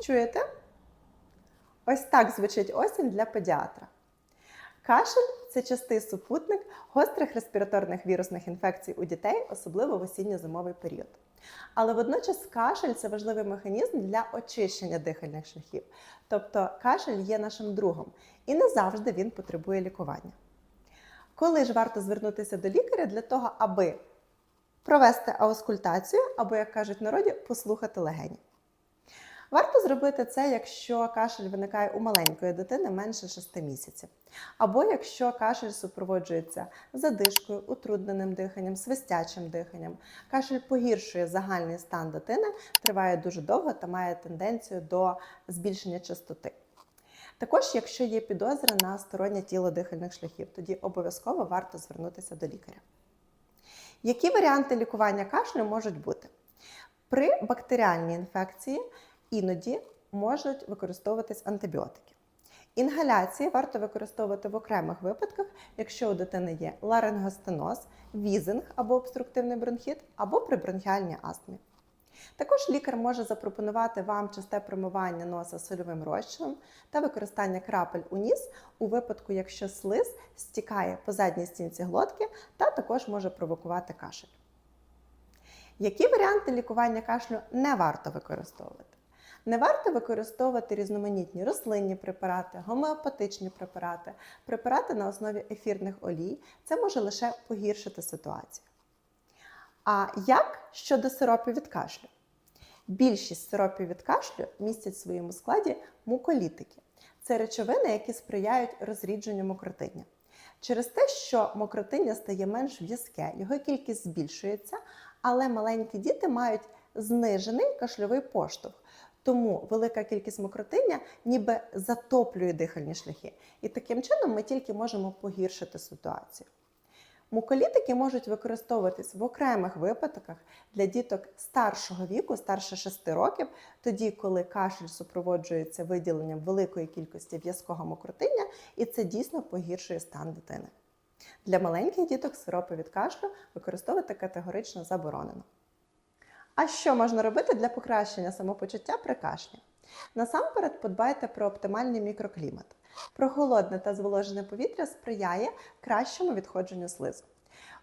Чуєте? Ось так звучить осінь для педіатра. Кашель це частий супутник гострих респіраторних вірусних інфекцій у дітей, особливо в осінньо-зимовий період. Але водночас кашель це важливий механізм для очищення дихальних шляхів. Тобто кашель є нашим другом і не завжди він потребує лікування. Коли ж варто звернутися до лікаря для того, аби провести аускультацію, або, як кажуть народі, послухати легені? Варто зробити це, якщо кашель виникає у маленької дитини менше 6 місяців, або якщо кашель супроводжується задишкою, утрудненим диханням, свистячим диханням. Кашель погіршує загальний стан дитини, триває дуже довго та має тенденцію до збільшення частоти. Також, якщо є підозра на стороннє тіло дихальних шляхів, тоді обов'язково варто звернутися до лікаря. Які варіанти лікування кашлю можуть бути? При бактеріальній інфекції іноді можуть використовуватись антибіотики. Інгаляції варто використовувати в окремих випадках, якщо у дитини є ларингостеноз, візинг або обструктивний бронхіт, або при бронхіальній астмі. Також лікар може запропонувати вам часте промивання носа сольовим розчином та використання крапель у ніс у випадку, якщо слиз стікає по задній стінці глотки та також може провокувати кашель. Які варіанти лікування кашлю не варто використовувати? Не варто використовувати різноманітні рослинні препарати, гомеопатичні препарати, препарати на основі ефірних олій. Це може лише погіршити ситуацію. А як щодо сиропів від кашлю? Більшість сиропів від кашлю містять в своєму складі муколітики. Це речовини, які сприяють розрідженню мокротиння. Через те, що мокротиння стає менш в'язке, його кількість збільшується, але маленькі діти мають знижений кашльовий поштовх. Тому велика кількість мокротиння ніби затоплює дихальні шляхи. І таким чином ми тільки можемо погіршити ситуацію. Муколітики можуть використовуватись в окремих випадках для діток старшого віку, старше 6 років, тоді, коли кашель супроводжується виділенням великої кількості в'язкого мокротиння, і це дійсно погіршує стан дитини. Для маленьких діток сиропи від кашлю використовувати категорично заборонено. А що можна робити для покращення самопочуття при кашлі? Насамперед подбайте про оптимальний мікроклімат. Прохолодне та зволожене повітря сприяє кращому відходженню слизу.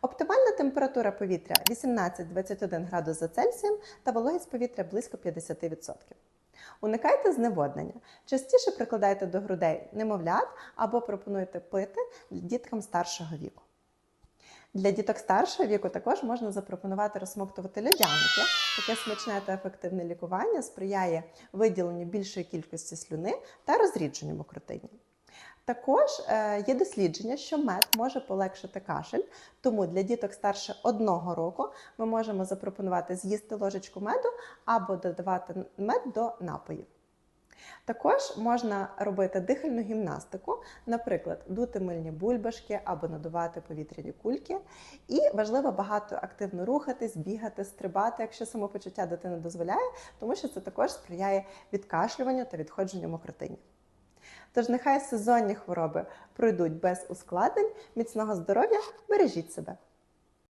Оптимальна температура повітря 18-21 градус за Цельсієм та вологість повітря близько 50%. Уникайте зневоднення. Частіше прикладайте до грудей немовлят або пропонуйте пити діткам старшого віку. Для діток старшого віку також можна запропонувати розсмоктувати льодяники. Таке смачне та ефективне лікування сприяє виділенню більшої кількості слюни та розрідженню мокротині. Також е, є дослідження, що мед може полегшити кашель, тому для діток старше одного року ми можемо запропонувати з'їсти ложечку меду або додавати мед до напоїв. Також можна робити дихальну гімнастику, наприклад, дути мильні бульбашки або надувати повітряні кульки. І важливо багато активно рухатись, бігати, стрибати, якщо самопочуття дитини дозволяє, тому що це також сприяє відкашлюванню та відходженню мокротині. Тож нехай сезонні хвороби пройдуть без ускладнень, міцного здоров'я, бережіть себе!